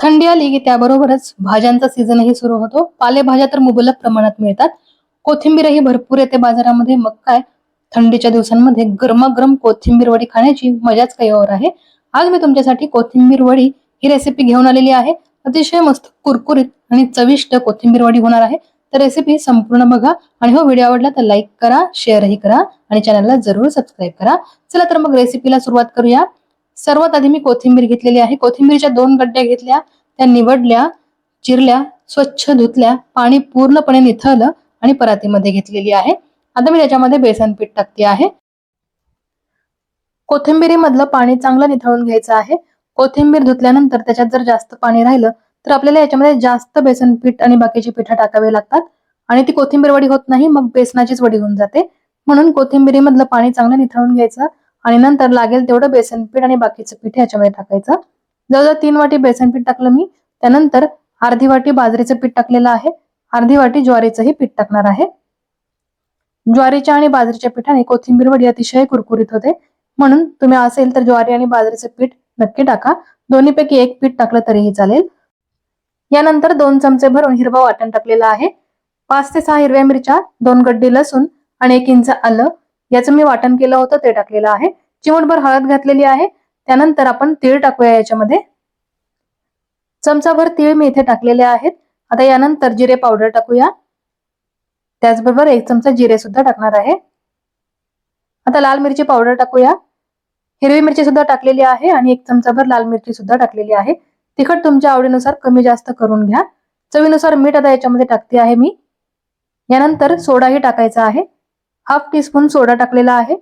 थंडी आली की त्याबरोबरच भाज्यांचा सीझनही सुरू होतो. पालेभाज्या तर मुबलक प्रमाणात मिळतात. कोथिंबीरही भरपूर येते बाजारामध्ये. मग काय? थंडीच्या दिवसांमध्ये गरमागरम कोथिंबीर वडी खाण्याची मजाच काही और आहे. आज मी तुमच्यासाठी कोथिंबीर वडी ही रेसिपी घेऊन आलेली आहे. अतिशय मस्त कुरकुरीत आणि चविष्ट कोथिंबीर वडी होणार आहे. तर रेसिपी संपूर्ण बघा आणि हो व्हिडिओ आवडला तर लाईक करा शेअरही करा आणि चॅनलला जरूर सबस्क्राईब करा. चला तर मग रेसिपीला सुरुवात करूया. सर्वात आधी मी कोथिंबीर घेतलेली आहे. कोथिंबीरच्या दोन गड्ड्या घेतल्या त्या निवडल्या चिरल्या स्वच्छ धुतल्या पाणी पूर्णपणे निथळलं आणि परातीमध्ये घेतलेली आहे. आता मी त्याच्यामध्ये बेसन पीठ टाकते आहे. कोथिंबीरीमधलं पाणी चांगलं निथळून घ्यायचं आहे. कोथिंबीर धुतल्यानंतर त्याच्यात जर जास्त पाणी राहिलं तर आपल्याला याच्यामध्ये जास्त बेसन पीठ आणि बाकीची पिठा टाकावी लागतात. आणि ती कोथिंबीर वडी होत नाही मग बेसनाचीच वडी होऊन जाते. म्हणून कोथिंबीरीमधलं पाणी चांगलं निथळून घ्यायचं. आणि नंतर लागेल तेवढं बेसन पीठ आणि बाकीचं पीठ याच्यामध्ये टाकायचं. जवळजवळ तीन वाटी बेसन पीठ टाकलं मी. त्यानंतर अर्धी वाटी बाजरीचं पीठ टाकलेलं आहे. अर्धी वाटी ज्वारीचंही पीठ टाकणार आहे. ज्वारीच्या आणि बाजरीच्या पिठाने कोथिंबीर वडी अतिशय कुरकुरीत होते. म्हणून तुम्ही असेल तर ज्वारी आणि बाजरीचं पीठ नक्की टाका. दोन्हीपैकी एक पीठ टाकलं तरीही चालेल. यानंतर दोन चमचे भरून हिरवा वाटण टाकलेलं आहे. पाच ते सहा हिरव्या मिरच्या दोन गड्डी लसूण आणि एक इंच आलं याचं मी वाटण केलं होतं ते टाकलेलं आहे. चिमटभर हळद घातलेली आहे. त्यानंतर आपण तीळ टाकूया याच्यामध्ये. चमचाभर तीळ मी इथे टाकलेले आहेत. आता यानंतर जिरे पावडर टाकूया. त्याचबरोबर एक चमचा जिरे सुद्धा टाकणार आहे. आता लाल मिरची पावडर टाकूया. हिरवी मिरची सुद्धा टाकलेली आहे आणि एक चमचाभर लाल मिरची सुद्धा टाकलेली आहे. तिखट तुमच्या आवडीनुसार कमी जास्त करून घ्या. चवीनुसार मीठ आता याच्यामध्ये टाकते आहे मी. यानंतर सोडाही टाकायचा आहे. हाफ टीस्पून सोडा टाकलेला आहे.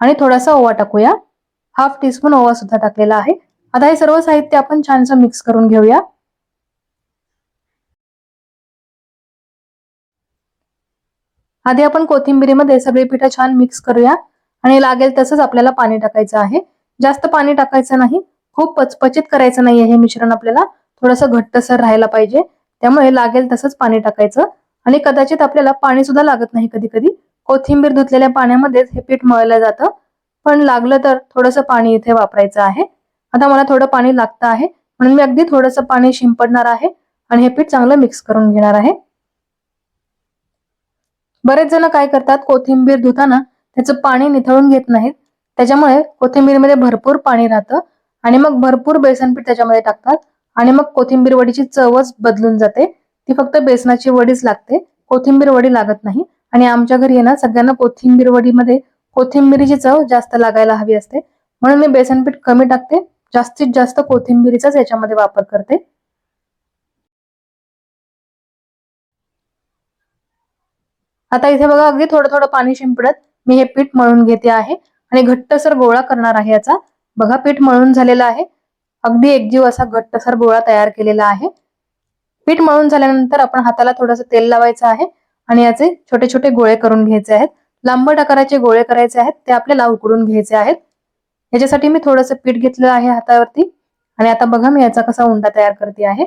आणि थोडासा ओवा टाकूया. हाफ टीस्पून ओवा सुद्धा टाकलेला आहे. आता हे सर्व साहित्य आपण छानसं मिक्स करून घेऊया. आधी आपण कोथिंबिरीमध्ये सगळी पिठं छान मिक्स करूया. आणि लागेल तसंच आपल्याला पाणी टाकायचं आहे. जास्त पाणी टाकायचं नाही. खूप पचपचित करायचं नाहीये हे मिश्रण आपल्याला. थोडंसं घट्टसर राहायला पाहिजे. त्यामुळे लागेल तसंच पाणी टाकायचं. आणि कदाचित आपल्याला पाणी सुद्धा लागत नाही कधी कधी कोथिंबीर धुतलेल्या पाण्यामध्येच हे पीठ मळलं जातं. पण लागलं तर थोडंसं पाणी इथे वापरायचं आहे. आता मला थोडं पाणी लागतं आहे. म्हणून मी अगदी थोडंसं पाणी शिंपडणार आहे आणि हे पीठ चांगलं मिक्स करून घेणार आहे. बरेच जण काय करतात कोथिंबीर धुताना त्याचं पाणी निथळून घेत नाहीत. त्याच्यामुळे कोथिंबीरमध्ये भरपूर पाणी राहतं आणि मग भरपूर बेसन पीठ त्याच्यामध्ये टाकतात आणि मग कोथिंबीर वडीची चवच बदलून जाते. ती फक्त बेसनाची वडीच लागते. कोथिंबीर वडी लागत नाही. आणि आमच्या घरी आहे ना सगळ्यांना कोथिंबीर वडीमध्ये कोथिंबीरीची चव जास्त लागायला हवी असते. म्हणून मी बेसन पीठ कमी टाकते. जास्तीत जास्त कोथिंबीरीचाच याच्यामध्ये वापर करते. आता इथे बघा अगदी थोडं थोडं पाणी शिंपडत मी हे पीठ मळून घेते आहे. आणि घट्टसर गोळा करणार आहे याचा. बघा पीठ मळून झालेला आहे. अगदी एकजीव असा घट्टसर गोळा तयार केलेला आहे. पीठ मळून झाल्यानंतर आपण हाताला थोडंसं तेल लावायचं आहे आणि याचे छोटे छोटे गोळे करून घ्यायचे आहेत. लांबट आकाराचे गोळे करायचे आहेत ते आपल्याला उकडून घ्यायचे आहेत. याच्यासाठी मी थोडंसं पीठ घेतलं आहे हातावरती आणि आता बघा मी याचा कसा उंडा तयार करते आहे.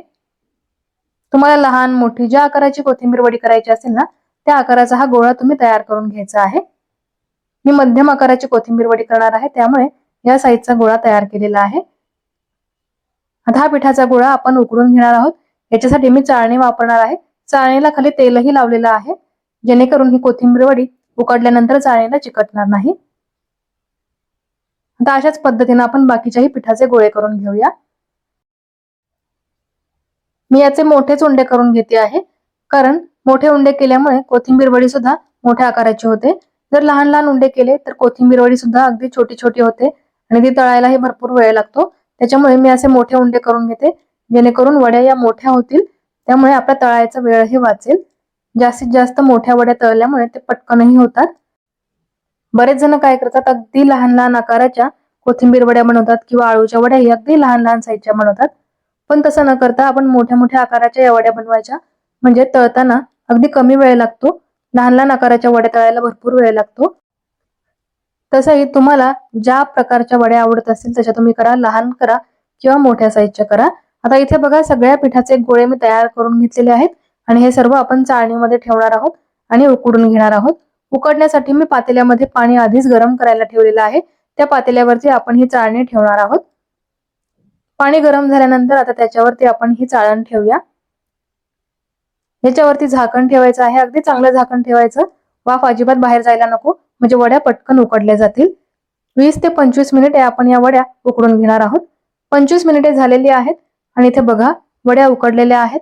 तुम्हाला लहान मोठी ज्या आकाराची कोथिंबीर वडी करायची असेल ना त्या आकाराचा हा गोळा तुम्ही तयार करून घ्यायचा आहे. मी मध्यम आकाराची कोथिंबीर वडी करणार आहे त्यामुळे या साईजचा गोळा तयार केलेला आहे. आता हा पिठाचा गोळा आपण उकडून घेणार आहोत. याच्यासाठी मी चाळणी वापरणार आहे. चाळणीला खाली तेलही लावलेलं आहे. जेणेकरून ही कोथिंबीर वडी उकडल्यानंतर चाळणीला चिकटणार नाही. आता अशाच पद्धतीने आपण बाकीच्याही पिठाचे गोळे करून घेऊया. मी याचे मोठेच उंडे करून घेते आहे. कारण मोठे उंडे केल्यामुळे कोथिंबीर वडी सुद्धा मोठ्या आकाराची होते. जर लहान लहान उंडे केले तर कोथिंबीर वडी सुद्धा अगदी छोटी छोटी होते आणि ती तळायलाही भरपूर वेळ लागतो. त्याच्यामुळे मी असे मोठे उंडे करून घेते. जेणेकरून वड्या या मोठ्या होतील त्यामुळे आपल्या तळायचा वेळही वाचेल. जास्तीत जास्त मोठ्या वड्या तळल्यामुळे ते पटकनही होतात. बरेच जण काय करतात अगदी लहान लहान आकाराच्या कोथिंबीर वड्या बनवतात किंवा आळूच्या वड्या ही अगदी लहान लहान साईजच्या बनवतात. पण तसं न करता आपण मोठ्या मोठ्या आकाराच्या या वड्या बनवायच्या. म्हणजे तळताना अगदी कमी वेळ लागतो. लहान लहान आकाराच्या वड्या तळायला भरपूर वेळ लागतो. तसंही तुम्हाला ज्या प्रकारच्या वड्या आवडत असतील तशा तुम्ही करा लहान करा किंवा मोठ्या साईजच्या करा. आता इथे बघा सगळ्या पिठाचे गोळे मी तयार करून घेतलेले आहेत आणि हे सर्व आपण चाळणीमध्ये ठेवणार आहोत आणि उकडून घेणार आहोत. उकडण्यासाठी मी पातेल्यामध्ये पाणी आधीच गरम करायला ठेवलेलं आहे. त्या पातेल्यावरती आपण ही चाळणी ठेवणार आहोत. पाणी गरम झाल्यानंतर आता त्याच्यावरती आपण ही चाळण ठेवूया. याच्यावरती झाकण ठेवायचं आहे. अगदी चांगलं झाकण ठेवायचं. वाफ अजिबात बाहेर जायला नको. म्हणजे वड्या पटकन उकडल्या जातील. वीस ते पंचवीस मिनिटे आपण या वड्या उकडून घेणार आहोत. पंचवीस मिनिटे झालेली आहेत. आणि इथे बघा वड्या उकडलेल्या आहेत.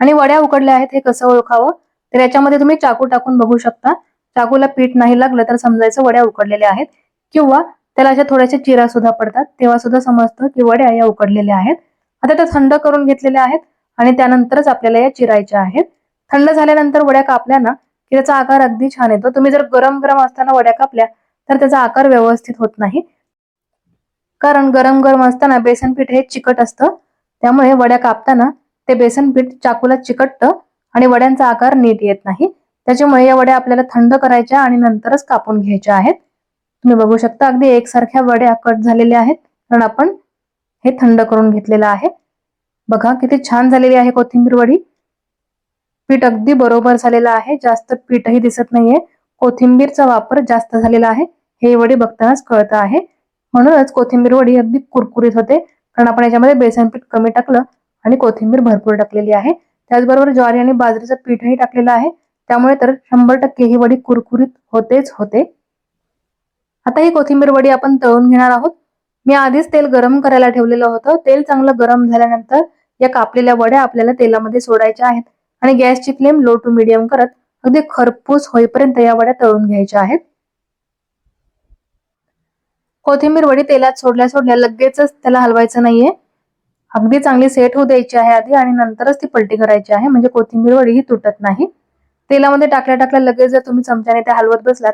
आणि वड्या उकडल्या आहेत हे कसं ओळखावं? तर याच्यामध्ये तुम्ही चाकू टाकून बघू शकता. चाकूला पीठ नाही लागलं तर समजायचं वड्या उकडलेल्या आहेत. किंवा त्याला अशा थोड्याशा चिरा सुद्धा पडतात. तेव्हा सुद्धा समजतं की वड्या या उकडलेल्या आहेत. आता त्या थंड करून घेतलेल्या आहेत आणि त्यानंतरच आपल्याला या चिरायच्या आहेत. थंड झाल्यानंतर वड्या कापल्या ना की त्याचा आकार अगदी छान येतो. तुम्ही जर गरम गरम असताना वड्या कापल्या तर त्याचा आकार व्यवस्थित होत नाही. कारण गरम गरम असताना बेसन पीठ हे चिकट असतं. त्यामुळे वड्या कापताना ते बेसन पीठ चाकूला चिकटतं आणि वड्यांचा आकार नीट येत नाही. त्याच्यामुळे या वड्या आपल्याला थंड करायच्या आणि नंतरच कापून घ्यायच्या आहेत. तुम्ही बघू शकता अगदी एकसारख्या वड्या कट झालेल्या आहेत. कारण आपण हे थंड करून घेतलेलं आहे. बघा किती छान झालेली आहे कोथिंबीर वडी. पीठ अगदी बरोबर झालेलं आहे. जास्त पीठही दिसत नाहीये. कोथिंबीरचा वापर जास्त झालेला आहे. हे वडी बघतानाच कळतं आहे. म्हणूनच कोथिंबीर वडी अगदी कुरकुरीत होते. कारण आपण याच्यामध्ये बेसन पीठ कमी टाकलं आणि कोथिंबीर भरपूर टाकलेली आहे. त्याचबरोबर ज्वारी आणि बाजरीचं पीठही टाकलेलं आहे. त्यामुळे तर शंभर टक्के ही वडी कुरकुरीत होतेच होते. आता ही कोथिंबीर वडी आपण तळून घेणार आहोत. मी आधीच तेल गरम करायला ठेवलेलं होतं. तेल चांगलं गरम झाल्यानंतर या कापलेल्या वड्या आपल्याला तेलामध्ये सोडायच्या आहेत. आणि गॅसची फ्लेम लो टू मिडियम करत अगदी खरपूस होईपर्यंत या वड्या तळून घ्यायच्या आहेत. कोथिंबीर वडी तेलात सोडल्या सोडल्या लगेचच त्याला हलवायचं नाहीये. अगदी चांगली सेट होऊ द्यायची आहे आधी आणि नंतरच ती पलटी करायची आहे. म्हणजे कोथिंबीर वडी ही तुटत नाही. तेलामध्ये टाकल्या टाकल्या लगेच जर तुम्ही चमच्याने त्या हलवत बसलात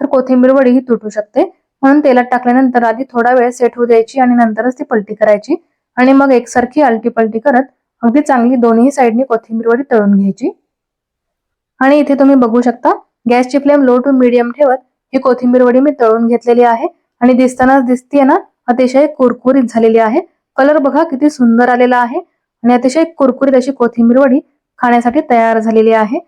तर कोथिंबीर वडी ही तुटू शकते. म्हणून तेलात टाकल्यानंतर आधी थोडा वेळ सेट होऊ द्यायची आणि नंतरच ती पलटी करायची. आणि मग एकसारखी आलटी पलटी करत अगदी चांगली दोन्ही साईडनी कोथिंबीर वडी तळून घ्यायची. आणि इथे तुम्ही बघू शकता गॅसची फ्लेम लो टू मिडियम ठेवत ही कोथिंबीर वडी मी तळून घेतलेली आहे. आणि दिसतानाच दिसतीये ना अतिशय कुरकुरीत झालेली आहे. कलर बघा किती सुंदर आलेला आहे. आणि अतिशय कुरकुरीत अशी कोथिंबीर वडी खाण्यासाठी तयार झालेली आहे.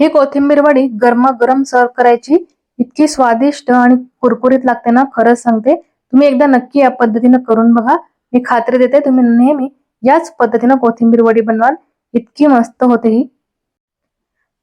ही कोथिंबीर वडी गरमागरम सर्व करायची इतकी स्वादिष्ट आणि कुरकुरीत लागते ना खरंच सांगते. तुम्ही एकदा नक्की या पद्धतीनं करून बघा. मी खात्री देते तुम्ही नेहमी याच पद्धतीनं कोथिंबीर वडी बनवाल. इतकी मस्त होते ही.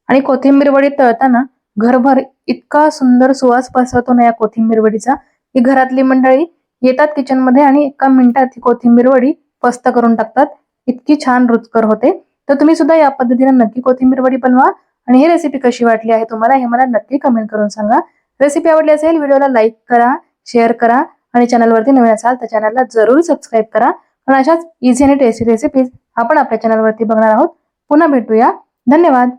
आणि कोथिंबीर वडी तळताना घरभर इतका सुंदर सुवास पसरतो ना या कोथिंबीर वडीचा. की घरातली मंडळी येतात किचनमध्ये आणि एका मिनिटात ही कोथिंबीर वडी पस्त करून टाकतात. इतकी छान रुचकर होते. तर तुम्ही सुद्धा या पद्धतीने नक्की कोथिंबीर वडी बनवा आणि ही रेसिपी कशी वाटली आहे तुम्हाला हे मला नक्की कमेंट करून सांगा. रेसिपी आवडली असेल व्हिडिओला लाईक करा शेअर करा आणि चॅनलवरती नवीन असाल तर चॅनलला जरूर सबस्क्राईब करा. आणि अशाच इझी आणि टेस्टी रेसिपीज आपण आपल्या चॅनलवरती बघणार आहोत. पुन्हा भेटूया. धन्यवाद.